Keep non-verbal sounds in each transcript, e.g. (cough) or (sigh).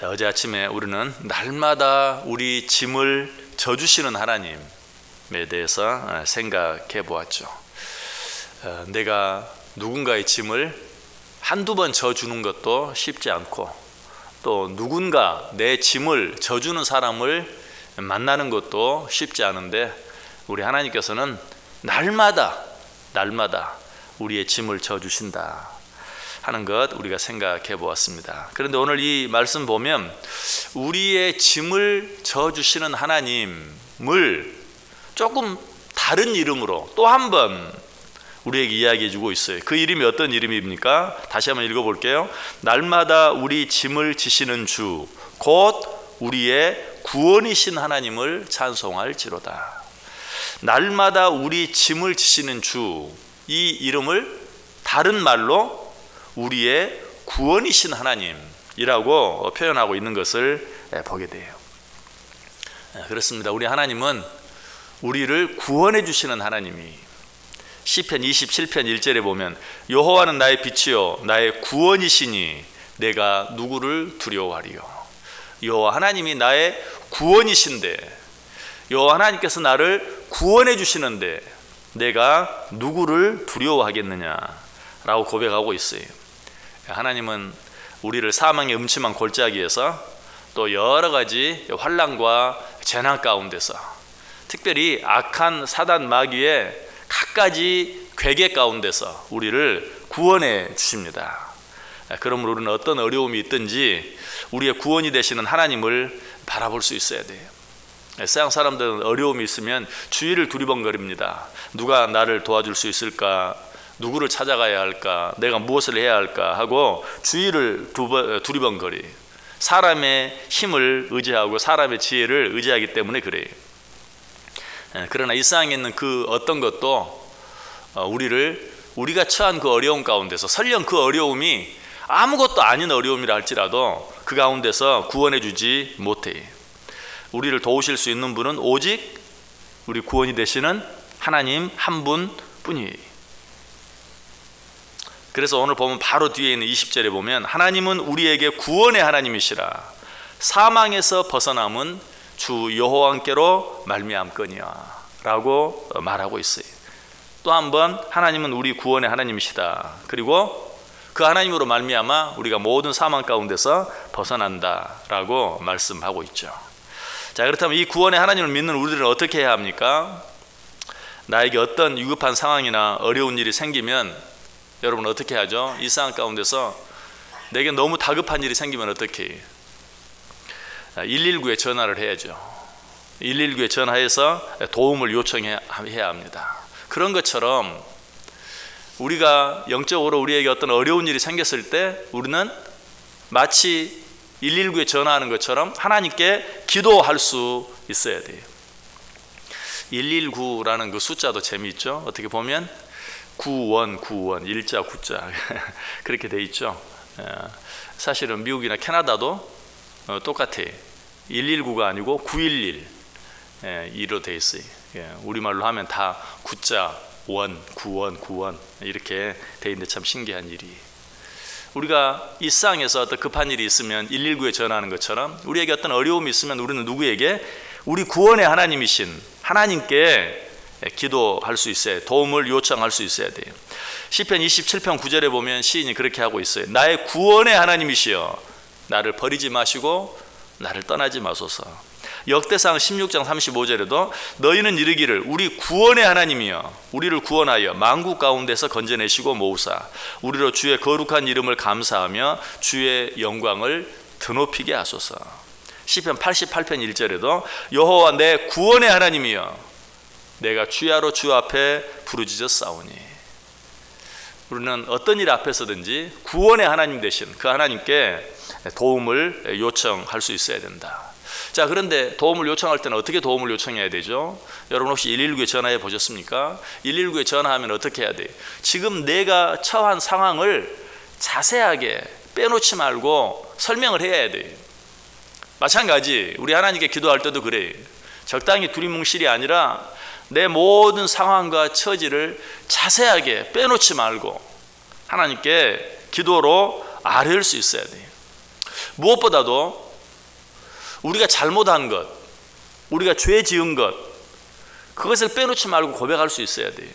자, 어제 아침에 우리는 날마다 우리 짐을 져주시는 하나님에 대해서 어, 생각해 보았죠. 어, 내가 누군가의 짐을 한두 번 져주는 것도 쉽지 않고 또 누군가 내 짐을 져주는 사람을 만나는 것도 쉽지 않은데 우리 하나님께서는 날마다 날마다 우리의 짐을 져주신다. 하는 것 우리가 생각해 보았습니다. 그런데 오늘 이 말씀 보면 우리의 짐을 져 주시는 하나님을 조금 다른 이름으로 또 한 번 우리에게 이야기해 주고 있어요. 그 이름이 어떤 이름입니까? 다시 한번 읽어 볼게요. 날마다 우리 짐을 지시는 주, 곧 우리의 구원이신 하나님을 찬송할지로다. 날마다 우리 짐을 지시는 주, 이 이름을 다른 말로 우리의 구원이신 하나님이라고 표현하고 있는 것을 보게 돼요. 그렇습니다. 우리 하나님은 우리를 구원해 주시는 하나님이 시편 27편 1절에 보면 여호와는 나의 빛이요 나의 구원이시니 내가 누구를 두려워하리요. 여호와 하나님이 나의 구원이신데 여호와 하나님께서 나를 구원해 주시는데 내가 누구를 두려워하겠느냐라고 고백하고 있어요. 하나님은 우리를 사망의 음침한 골짜기에서 또 여러 가지 환란과 재난 가운데서 특별히 악한 사단 마귀의 갖가지 괴계 가운데서 우리를 구원해 주십니다. 그러므로 우리는 어떤 어려움이 있든지 우리의 구원이 되시는 하나님을 바라볼 수 있어야 돼요. 세상 사람들은 어려움이 있으면 주위를 두리번거립니다. 누가 나를 도와줄 수 있을까? 누구를 찾아가야 할까? 내가 무엇을 해야 할까? 하고 주위를 두리번거리. 사람의 힘을 의지하고 사람의 지혜를 의지하기 때문에 그래요. 예, 그러나 이 세상에 있는 그 어떤 것도 어, 우리를 우리가 처한 그 어려움 가운데서 설령 그 어려움이 아무것도 아닌 어려움이라 할지라도 그 가운데서 구원해 주지 못해. 우리를 도우실 수 있는 분은 오직 우리 구원이 되시는 하나님 한 분뿐이에요. 그래서 오늘 보면 바로 뒤에 있는 20절에 보면 하나님은 우리에게 구원의 하나님이시라 사망에서 벗어남은 주 여호와께로 말미암거니와 라고 말하고 있어요. 또 한 번 하나님은 우리 구원의 하나님이시다. 그리고 그 하나님으로 말미암아 우리가 모든 사망 가운데서 벗어난다라고 말씀하고 있죠. 자, 그렇다면 이 구원의 하나님을 믿는 우리들은 어떻게 해야 합니까? 나에게 어떤 위급한 상황이나 어려운 일이 생기면 여러분 어떻게 하죠? 이 상황 가운데서 내게 너무 다급한 일이 생기면 어떻게 해요? 119에 전화를 해야죠. 119에 전화해서 도움을 요청해야 합니다. 그런 것처럼 우리가 영적으로 우리에게 어떤 어려운 일이 생겼을 때 우리는 마치 119에 전화하는 것처럼 하나님께 기도할 수 있어야 돼요. 119라는 그 숫자도 재미있죠. 어떻게 보면 구원, 구원, 일자, 구자 (laughs) 그렇게 돼 있죠. 예. 사실은 미국이나 캐나다도 어, 똑같아. 119가 아니고 911 2로 돼 있어요. 예. 우리말로 하면 다 구자, 원, 구원, 구원 이렇게 돼 있는데 참 신기한 일이. 우리가 이 세상에서 어떤 급한 일이 있으면 119에 전화하는 것처럼 우리에게 어떤 어려움이 있으면 우리는 누구에게 우리 구원의 하나님이신 하나님께 예, 기도할 수 있어야 도움을 요청할 수 있어야 돼요. 시편 27편 9절에 보면 시인이 그렇게 하고 있어요. 나의 구원의 하나님이시여 나를 버리지 마시고 나를 떠나지 마소서. 역대상 16장 35절에도 너희는 이르기를 우리 구원의 하나님이여 우리를 구원하여 만국 가운데서 건져내시고 모으사 우리로 주의 거룩한 이름을 감사하며 주의 영광을 드높이게 하소서. 시편 88편 1절에도 여호와 내 구원의 하나님이여 내가 주야로 주 앞에 부르짖어 싸우니 우리는 어떤 일 앞에서든지 구원의 하나님 되신 그 하나님께 도움을 요청할 수 있어야 된다. 자, 그런데 도움을 요청할 때는 어떻게 도움을 요청해야 되죠? 여러분 혹시 119에 전화해 보셨습니까? 119에 전화하면 어떻게 해야 돼? 지금 내가 처한 상황을 자세하게 빼놓지 말고 설명을 해야 돼. 마찬가지 우리 하나님께 기도할 때도 그래. 적당히 두리뭉실이 아니라 내 모든 상황과 처지를 자세하게 빼놓지 말고 하나님께 기도로 아뢰을 수 있어야 돼요. 무엇보다도 우리가 잘못한 것, 우리가 죄 지은 것, 그것을 빼놓지 말고 고백할 수 있어야 돼요.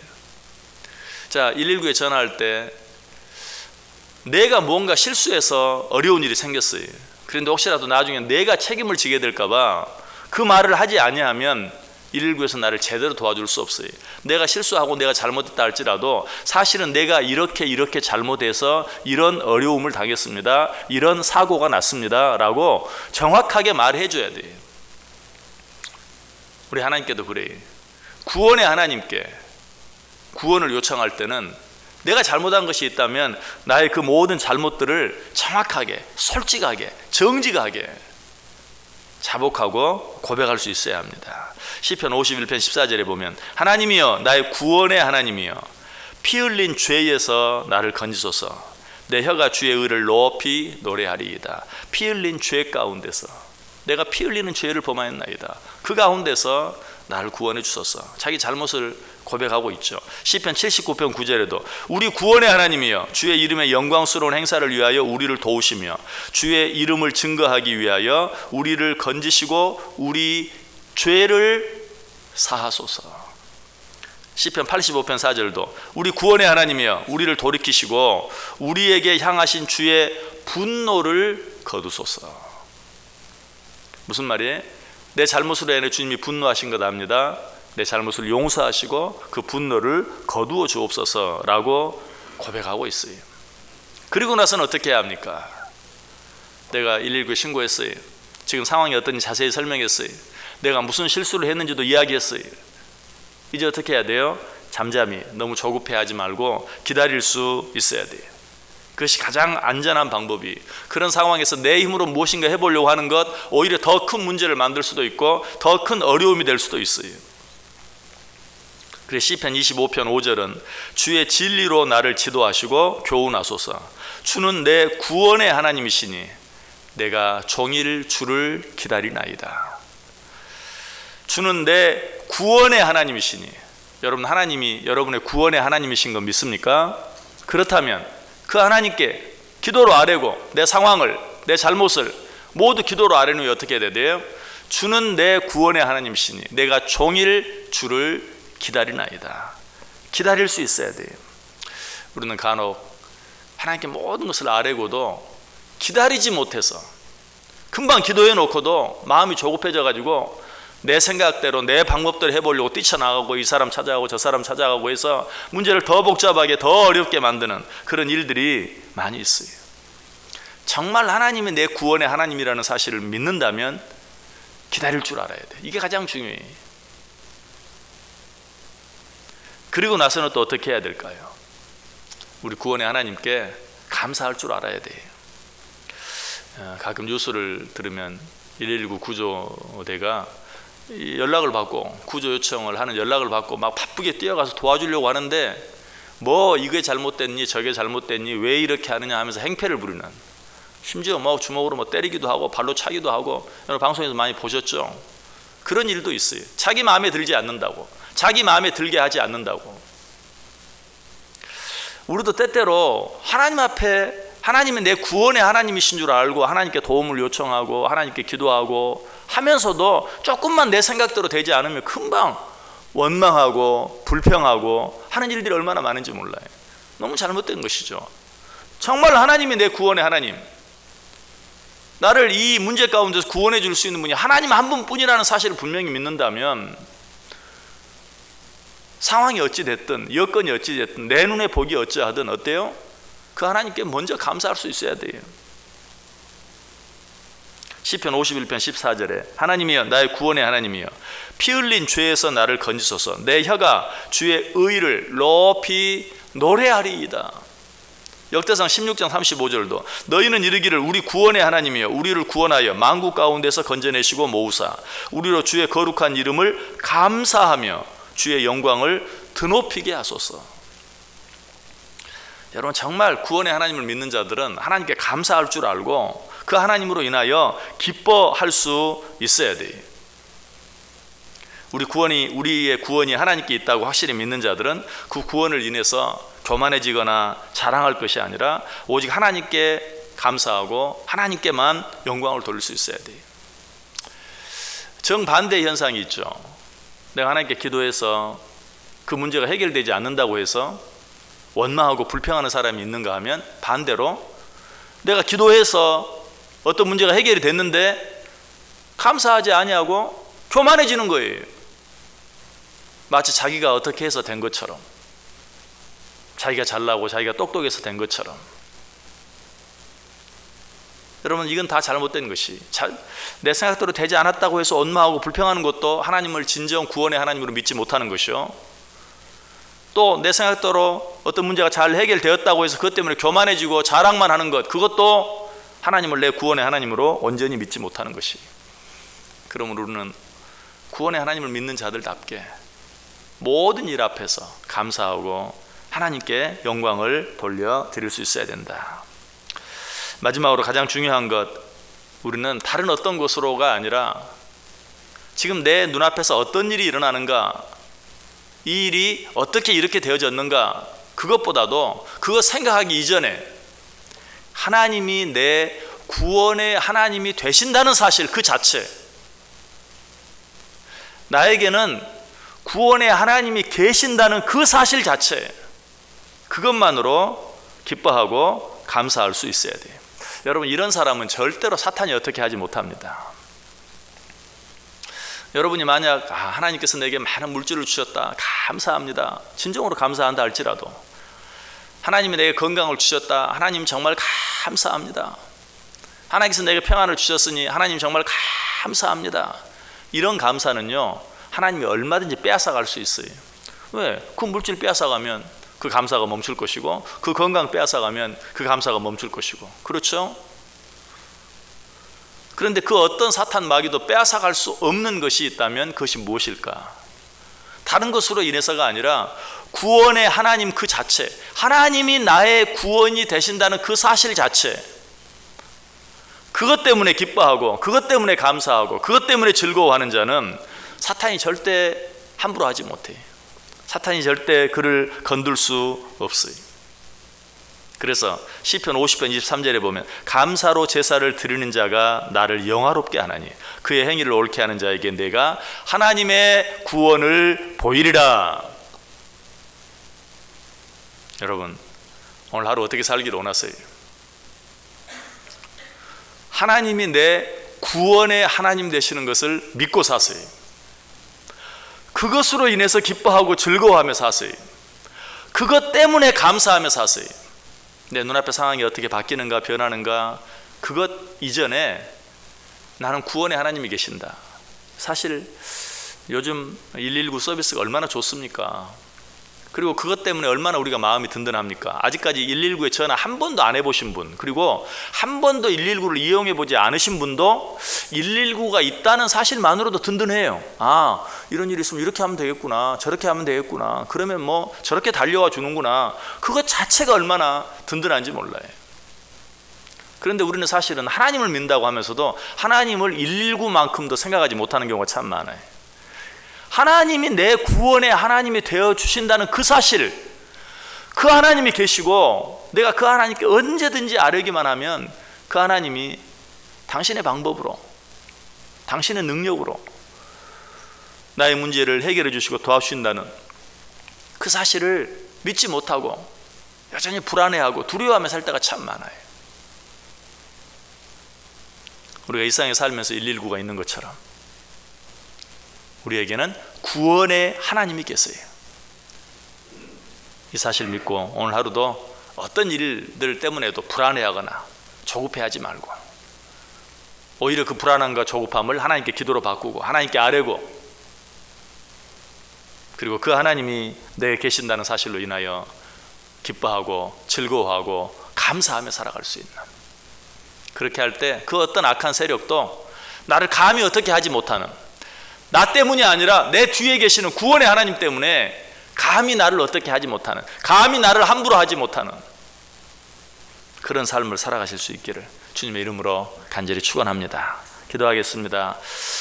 자, 119에 전화할 때 내가 뭔가 실수해서 어려운 일이 생겼어요. 그런데 혹시라도 나중에 내가 책임을 지게 될까봐 그 말을 하지 아니하면 119에서 나를 제대로 도와줄 수 없어요. 내가 실수하고 내가 잘못했다 할지라도 사실은 내가 이렇게 이렇게 잘못해서 이런 어려움을 당했습니다. 이런 사고가 났습니다. 라고 정확하게 말해 줘야 돼요. 우리 하나님께도 그래요. 구원의 하나님께 구원을 요청할 때는 내가 잘못한 것이 있다면 나의 그 모든 잘못들을 정확하게, 솔직하게, 정직하게 자복하고 고백할 수 있어야 합니다. 시편 51편 14절에 보면 하나님이여 나의 구원의 하나님이여 피 흘린 죄에서 나를 건지소서 내 혀가 주의 의를 높이 노래하리이다. 피 흘린 죄 가운데서 내가 피 흘리는 죄를 범하였나이다. 그 가운데서 나를 구원해 주소서. 자기 잘못을 고백하고 있죠. 시편 79편 9절에도 우리 구원의 하나님이여 주의 이름의 영광스러운 행사를 위하여 우리를 도우시며 주의 이름을 증거하기 위하여 우리를 건지시고 우리 죄를 사하소서. 시편 85편 4절도 우리 구원의 하나님이여 우리를 돌이키시고 우리에게 향하신 주의 분노를 거두소서. 무슨 말이에요? 내 잘못으로 인해 주님이 분노하신 것 압니다. 내 잘못을 용서하시고 그 분노를 거두어 주옵소서라고 고백하고 있어요. 그리고 나서는 어떻게 해야 합니까? 내가 119에 신고했어요. 지금 상황이 어떤지 자세히 설명했어요. 내가 무슨 실수를 했는지도 이야기했어요. 이제 어떻게 해야 돼요? 잠잠히 너무 조급해하지 말고 기다릴 수 있어야 돼요. 그것이 가장 안전한 방법이 그런 상황에서 내 힘으로 무엇인가 해보려고 하는 것 오히려 더 큰 문제를 만들 수도 있고 더 큰 어려움이 될 수도 있어요. 그래 시편 25편 5절은 주의 진리로 나를 지도하시고 교훈하소서. 주는 내 구원의 하나님이시니 내가 종일 주를 기다리나이다. 주는 내 구원의 하나님이시니 여러분 하나님이 여러분의 구원의 하나님이신 거 믿습니까? 그렇다면 그 하나님께 기도로 아뢰고 내 상황을 내 잘못을 모두 기도로 아뢰는 어떻게 해야 돼요? 주는 내 구원의 하나님이시니 내가 종일 주를 기다리나이다. 기다릴 수 있어야 돼요. 우리는 간혹 하나님께 모든 것을 아뢰고도 기다리지 못해서 금방 기도해 놓고도 마음이 조급해져 가지고 내 생각대로 내 방법대로 해보려고 뛰쳐나가고 이 사람 찾아가고 저 사람 찾아가고 해서 문제를 더 복잡하게 더 어렵게 만드는 그런 일들이 많이 있어요. 정말 하나님이 내 구원의 하나님이라는 사실을 믿는다면 기다릴 줄 알아야 돼. 이게 가장 중요해. 그리고 나서는 또 어떻게 해야 될까요? 우리 구원의 하나님께 감사할 줄 알아야 돼요. 어, 가끔 뉴스를 들으면 119 구조대가 연락을 받고 구조 요청을 하는 연락을 받고 막 바쁘게 뛰어가서 도와주려고 하는데 뭐 이게 잘못됐니 저게 잘못됐니 왜 이렇게 하느냐 하면서 행패를 부리는. 심지어 뭐 주먹으로 뭐 때리기도 하고 발로 차기도 하고 여러분 방송에서 많이 보셨죠? 그런 일도 있어요. 자기 마음에 들지 않는다고. 자기 마음에 들게 하지 않는다고. 우리도 때때로 하나님 앞에 하나님은 내 구원의 하나님이신 줄 알고 하나님께 도움을 요청하고 하나님께 기도하고 하면서도 조금만 내 생각대로 되지 않으면 금방 원망하고 불평하고 하는 일들이 얼마나 많은지 몰라요. 너무 잘못된 것이죠. 정말 하나님이 내 구원의 하나님. 나를 이 문제 가운데서 구원해 줄 수 있는 분이 하나님 한 분뿐이라는 사실을 분명히 믿는다면 상황이 어찌 됐든 여건이 어찌 됐든 내 눈에 보기 어찌하든 어때요? 그 하나님께 먼저 감사할 수 있어야 돼요. 시편 51편 14절에 하나님이여 나의 구원의 하나님이여 피 흘린 죄에서 나를 건지소서 내 혀가 주의 의를 높이 노래하리이다. 역대상 16장 35절도 너희는 이르기를 우리 구원의 하나님이여 우리를 구원하여 만국 가운데서 건져내시고 모으사 우리로 주의 거룩한 이름을 감사하며 주의 영광을 드높이게 하소서. 여러분 정말 구원의 하나님을 믿는 자들은 하나님께 감사할 줄 알고 그 하나님으로 인하여 기뻐할 수 있어야 돼요. 우리 구원이 우리의 구원이 하나님께 있다고 확실히 믿는 자들은 그 구원을 인해서 교만해지거나 자랑할 것이 아니라 오직 하나님께 감사하고 하나님께만 영광을 돌릴 수 있어야 돼요. 정반대 현상이 있죠. 내가 하나님께 기도해서 그 문제가 해결되지 않는다고 해서 원망하고 불평하는 사람이 있는가 하면 반대로 내가 기도해서 어떤 문제가 해결이 됐는데 감사하지 아니하고 교만해지는 거예요. 마치 자기가 어떻게 해서 된 것처럼 자기가 잘나고 자기가 똑똑해서 된 것처럼. 여러분 이건 다 잘못된 것이. 잘, 내 생각대로 되지 않았다고 해서 원망하고 불평하는 것도 하나님을 진정 구원의 하나님으로 믿지 못하는 것이요. 또 내 생각대로 어떤 문제가 잘 해결되었다고 해서 그것 때문에 교만해지고 자랑만 하는 것 그것도 하나님을 내 구원의 하나님으로 온전히 믿지 못하는 것이 그러므로 우리는 구원의 하나님을 믿는 자들답게 모든 일 앞에서 감사하고 하나님께 영광을 돌려 드릴 수 있어야 된다. 마지막으로 가장 중요한 것 우리는 다른 어떤 것으로가 아니라 지금 내 눈앞에서 어떤 일이 일어나는가 이 일이 어떻게 이렇게 되어졌는가 그것보다도 그거 생각하기 이전에 하나님이 내 구원의 하나님이 되신다는 사실 그 자체 나에게는 구원의 하나님이 계신다는 그 사실 자체 그것만으로 기뻐하고 감사할 수 있어야 돼요. 여러분 이런 사람은 절대로 사탄이 어떻게 하지 못합니다. 여러분이 만약 아, 하나님께서 내게 많은 물질을 주셨다 감사합니다. 진정으로 감사한다 할지라도 하나님이 내게 건강을 주셨다 하나님 정말 감사합니다. 하나님께서 내게 평안을 주셨으니 하나님 정말 감사합니다. 이런 감사는요 하나님이 얼마든지 빼앗아 갈 수 있어요. 왜? 그 물질 빼앗아 가면 그 감사가 멈출 것이고 그 건강 빼앗아 가면 그 감사가 멈출 것이고 그렇죠? 그런데 그 어떤 사탄 마귀도 빼앗아 갈 수 없는 것이 있다면 그것이 무엇일까? 다른 것으로 인해서가 아니라 구원의 하나님 그 자체, 하나님이 나의 구원이 되신다는 그 사실 자체, 그것 때문에 기뻐하고, 그것 때문에 감사하고, 그것 때문에 즐거워하는 자는 사탄이 절대 함부로 하지 못해. 사탄이 절대 그를 건들 수 없어요. 그래서 시편 50편 23절에 보면 감사로 제사를 드리는 자가 나를 영화롭게 하나니 그의 행위를 옳게 하는 자에게 내가 하나님의 구원을 보이리라. 여러분 오늘 하루 어떻게 살기를 원하세요? 하나님이 내 구원의 하나님 되시는 것을 믿고 사세요. 그것으로 인해서 기뻐하고 즐거워하며 사세요. 그것 때문에 감사하며 사세요. 내 눈앞의 상황이 어떻게 바뀌는가 변하는가 그것 이전에 나는 구원의 하나님이 계신다. 사실 요즘 119 서비스가 얼마나 좋습니까? 그리고 그것 때문에 얼마나 우리가 마음이 든든합니까? 아직까지 119에 전화 한 번도 안 해보신 분, 그리고 한 번도 119를 이용해 보지 않으신 분도 119가 있다는 사실만으로도 든든해요. 아, 이런 일이 있으면 이렇게 하면 되겠구나, 저렇게 하면 되겠구나, 그러면 뭐 저렇게 달려와 주는구나. 그것 자체가 얼마나 든든한지 몰라요. 그런데 우리는 사실은 하나님을 믿는다고 하면서도 하나님을 119만큼도 생각하지 못하는 경우가 참 많아요. 하나님이 내 구원의 하나님이 되어 주신다는 그 사실, 그 하나님이 계시고 내가 그 하나님께 언제든지 아뢰기만 하면 그 하나님이 당신의 방법으로, 당신의 능력으로 나의 문제를 해결해 주시고 도와주신다는 그 사실을 믿지 못하고 여전히 불안해하고 두려워하며 살 때가 참 많아요. 우리가 일상에 살면서 119가 있는 것처럼 우리에게는 구원의 하나님이 계세요. 이 사실 믿고 오늘 하루도 어떤 일들 때문에도 불안해하거나 조급해하지 말고 오히려 그 불안함과 조급함을 하나님께 기도로 바꾸고 하나님께 아뢰고 그리고 그 하나님이 내게 계신다는 사실로 인하여 기뻐하고 즐거워하고 감사하며 살아갈 수 있는 그렇게 할 때 그 어떤 악한 세력도 나를 감히 어떻게 하지 못하는 나 때문이 아니라 내 뒤에 계시는 구원의 하나님 때문에 감히 나를 어떻게 하지 못하는 감히 나를 함부로 하지 못하는 그런 삶을 살아가실 수 있기를 주님의 이름으로 간절히 축원합니다. 기도하겠습니다.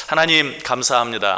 하나님 감사합니다.